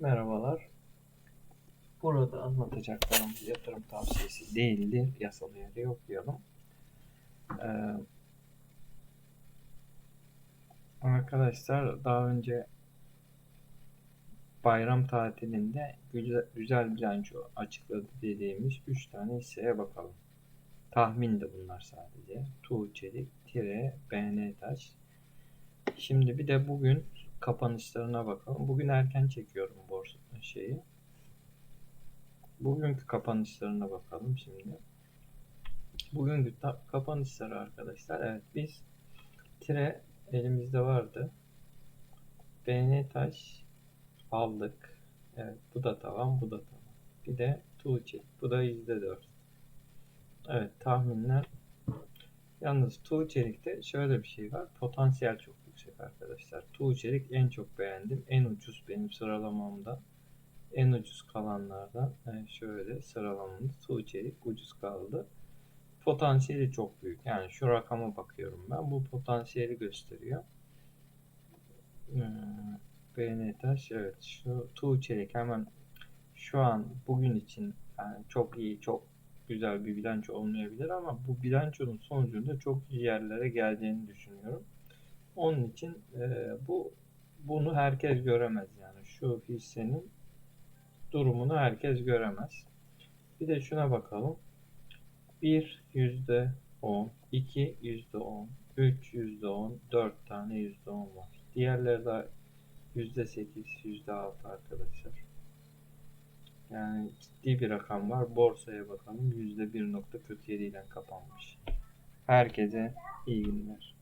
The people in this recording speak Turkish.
Merhabalar. Burada anlatacaklarım yatırım tavsiyesi değildir. Yasal yeri okuyalım. Ee, arkadaşlar daha önce bayram tatilinde güzel, güzel bilanço açıkladı dediğimiz 3 tane hisseye bakalım. Tahmin de bunlar sadece. Tuğ Çelik, Tire, BN Taş. Şimdi bir de bugün kapanışlarına bakalım. Bugün erken çekiyorum borsa şeyi. Bugünkü kapanışlarına bakalım şimdi. Bugünkü kapanışları arkadaşlar. Evet biz tire elimizde vardı. BN taş aldık. Evet bu da tamam bu da tamam. Bir de Tuğçe. Bu da %4. Evet tahminler. Yalnız Tuğçelik'te şöyle bir şey var. Potansiyel çok yüksek arkadaşlar. Tuğçelik en çok beğendim. En ucuz benim sıralamamda. En ucuz kalanlardan yani şöyle sıralamamda Tuğçelik ucuz kaldı. Potansiyeli çok büyük. Yani şu rakama bakıyorum ben. Bu potansiyeli gösteriyor. BN Taş evet şu Tuğçelik hemen şu an bugün için yani çok iyi çok güzel bir bilanço olmayabilir ama bu bilançonun sonucunda çok iyi yerlere geleceğini düşünüyorum. Onun için e, bu bunu herkes göremez yani şu hissenin durumunu herkes göremez. Bir de şuna bakalım. 1 yüzde 10, 2 yüzde 10, 3 yüzde 10, 4 tane yüzde 10 var. Diğerleri de yüzde 8, yüzde 6 arkadaşlar. Yani ciddi bir rakam var. Borsaya bakalım. %1.47 ile kapanmış. Herkese iyi günler.